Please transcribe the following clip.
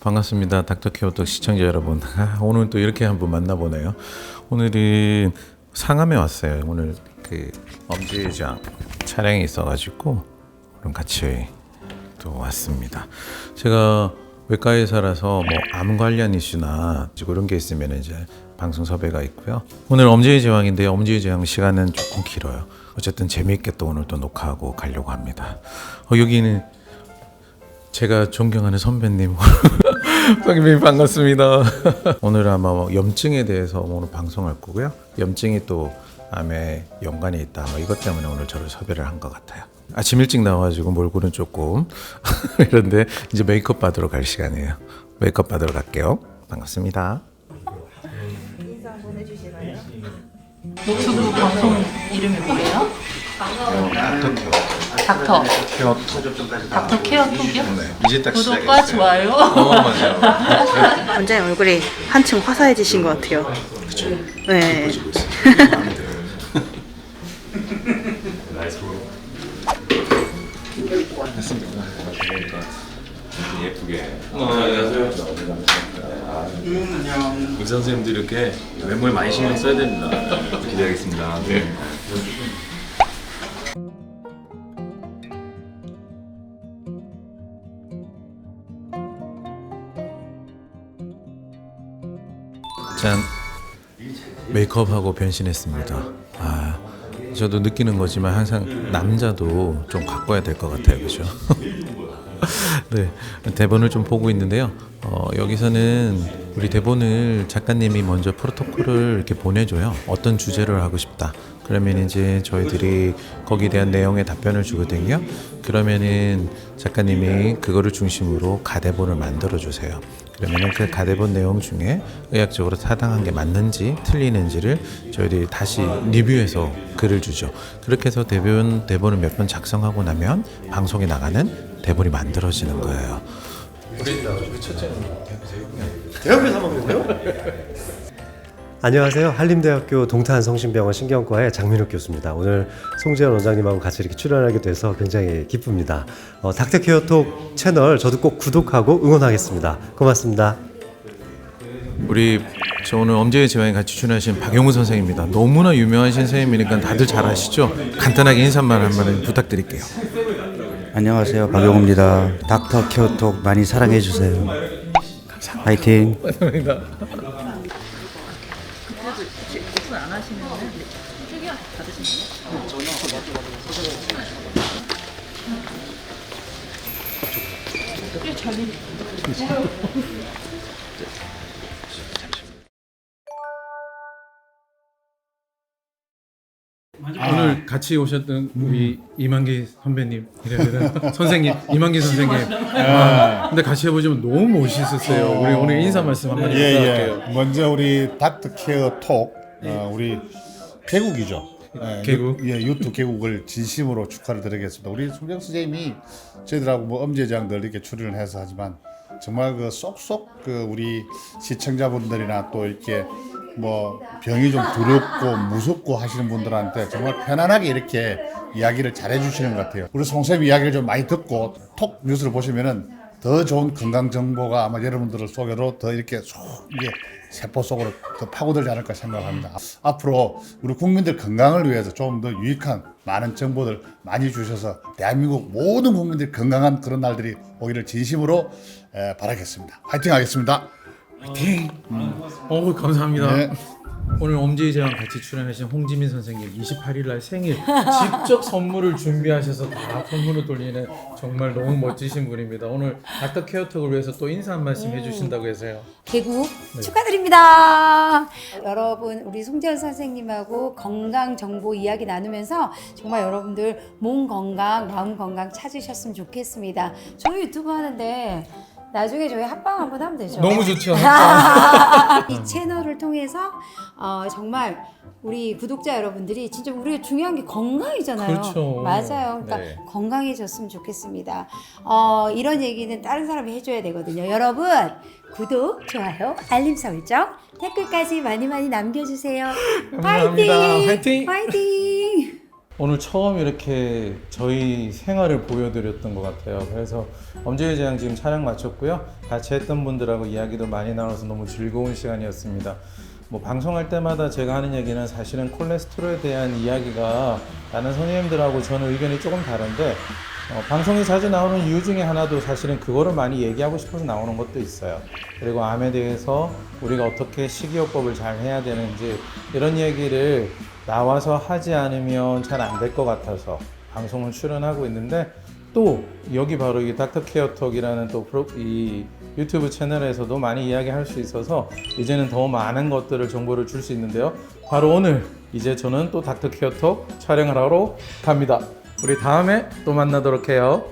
반갑습니다. 닥터케어톡 시청자 여러분. 아, 오늘 또 이렇게 한번 만나보네요. 오늘은 상암에 왔어요. 오늘 그 엄지회장 촬영이 있어가지고 오늘 같이 또 왔습니다. 제가 외과에 살아서 뭐 암 관련 이슈나 그런 게 있으면 이제 방송 섭외가 있고요. 오늘 엄지의 제왕인데 엄지의 제왕 시간은 조금 길어요. 어쨌든 재미있게 또 오늘 또 녹화하고 가려고 합니다. 어, 여기는 제가 존경하는 선배님 선배님 반갑습니다. 오늘 아마 뭐 염증에 대해서 오늘 방송할 거고요. 염증이 또 암에 연관이 있다. 뭐 이것 때문에 오늘 저를 섭외를 한 것 같아요. 아침 일찍 나와가지고 몰골은 조금 이런데 이제 메이크업 받으러 갈 시간이에요. 메이크업 받으러 갈게요. 반갑습니다. 유튜브 방송 이름이 뭐예요? 닥터 닥터 케어 톡이요? 이제 딱 구독과 좋아요 어 맞아요. 원장님 얼굴이 한층 화사해지신 것 같아요. 네. 의사 선생님들 이렇게 외모에 많이 신경 써야 됩니다. 기대하겠습니다. 네. 짠 메이크업하고 변신했습니다. 아 저도 느끼는 거지만 항상 남자도 좀 바꿔야 될 것 같아요, 그죠? 네 대본을 좀 보고 있는데요. 어, 여기서는 우리 대본을 작가님이 먼저 프로토콜을 이렇게 보내줘요. 어떤 주제를 하고 싶다. 그러면 이제 저희들이 거기에 대한 내용의 답변을 주거든요. 그러면은 작가님이 그거를 중심으로 가대본을 만들어 주세요. 그러면은 그 가대본 내용 중에 의학적으로 타당한 게 맞는지 틀리는지를 저희들이 다시 리뷰해서 글을 주죠. 그렇게 해서 대본 대본을 몇 번 작성하고 나면 방송에 나가는 대본이 만들어지는 거예요. 안녕하세요. 한림대학교 동탄성심병원 신경과의 장민욱 교수입니다. 오늘 송재현 원장님하고 같이 이렇게 출연하게 돼서 굉장히 기쁩니다. 어, 닥터케어톡 채널 저도 꼭 구독하고 응원하겠습니다. 고맙습니다. 우리 저 오늘 엄지의 제왕에 같이 출연하신 박용우 선생입니다. 너무나 유명하신 선생님이니까 다들 잘 아시죠? 간단하게 인사말 한번 부탁드릴게요. 안녕하세요 박용우입니다 닥터 케어톡 많이 사랑해 주세요 화이팅 오늘 같이 오셨던 우리 이만기 선배님, 이래야 선생님, 이만기 선생님. 아, 근데 같이 해보시면 너무 멋있었어요. 우리 오늘 인사 말씀 한마디 예, 부탁할게요. 예. 먼저 우리 닥터 케어 톡 어, 우리 개국이죠. 예, 개국. 유, 예, 유튜브 개국을 진심으로 축하를 드리겠습니다. 우리 송정 선생님이 저희들하고 뭐 엄제장들 이렇게 출연을 해서 하지만 정말 그 쏙쏙 그 우리 시청자분들이나 또 이렇게 뭐 병이 좀 두렵고 무섭고 하시는 분들한테 정말 편안하게 이렇게 이야기를 잘해 주시는 것 같아요. 우리 송쌤 이야기를 좀 많이 듣고 톡 뉴스를 보시면은 더 좋은 건강 정보가 아마 여러분들을 속여로 더 이렇게 쏙 이게 세포 속으로 더 파고들지 않을까 생각합니다. 앞으로 우리 국민들 건강을 위해서 좀 더 유익한 많은 정보들 많이 주셔서 대한민국 모든 국민들이 건강한 그런 날들이 오기를 진심으로 에, 바라겠습니다. 화이팅 하겠습니다. 화이팅! 어 감사합니다. 네. 오늘 엄지의 제왕 같이 출연하신 홍지민 선생님 28일 날 생일 직접 선물을 준비하셔서 다 선물을 돌리는 정말 너무 멋지신 분입니다. 오늘 닥터 케어톡을 위해서 또 인사 한 말씀 해주신다고 해서요. 개국 축하드립니다. 여러분 우리 송재현 선생님하고 건강 정보 이야기 나누면서 정말 여러분들 몸 건강, 마음 건강 찾으셨으면 좋겠습니다. 저희 유튜브 하는데 나중에 저희 합방 한번 하면 되죠. 너무 좋죠. 이 채널을 통해서 어, 정말 우리 구독자 여러분들이 진짜 우리가 중요한 게 건강이잖아요. 그렇죠. 맞아요. 그러니까 네. 건강해졌으면 좋겠습니다. 어, 이런 얘기는 다른 사람이 해줘야 되거든요. 여러분 구독, 좋아요, 알림 설정, 댓글까지 많이 많이 남겨주세요. 감사합니다. 화이팅! 화이팅! 오늘 처음 이렇게 저희 생활을 보여드렸던 것 같아요. 그래서 엄지의 재앙 지금 촬영 마쳤고요. 같이 했던 분들하고 이야기도 많이 나눠서 너무 즐거운 시간이었습니다. 뭐 방송할 때마다 제가 하는 얘기는 사실은 콜레스테롤에 대한 이야기가 다른 선생님들하고 저는 의견이 조금 다른데 어, 방송에 자주 나오는 이유 중에 하나도 사실은 그거를 많이 얘기하고 싶어서 나오는 것도 있어요. 그리고 암에 대해서 우리가 어떻게 식이요법을 잘 해야 되는지 이런 얘기를 나와서 하지 않으면 잘 안 될 것 같아서 방송을 출연하고 있는데 또 여기 바로 이 닥터 케어톡이라는 또 이 유튜브 채널에서도 많이 이야기할 수 있어서 이제는 더 많은 것들을 정보를 줄 수 있는데요. 바로 오늘 이제 저는 또 닥터 케어톡 촬영을 하러 갑니다. 우리 다음에 또 만나도록 해요.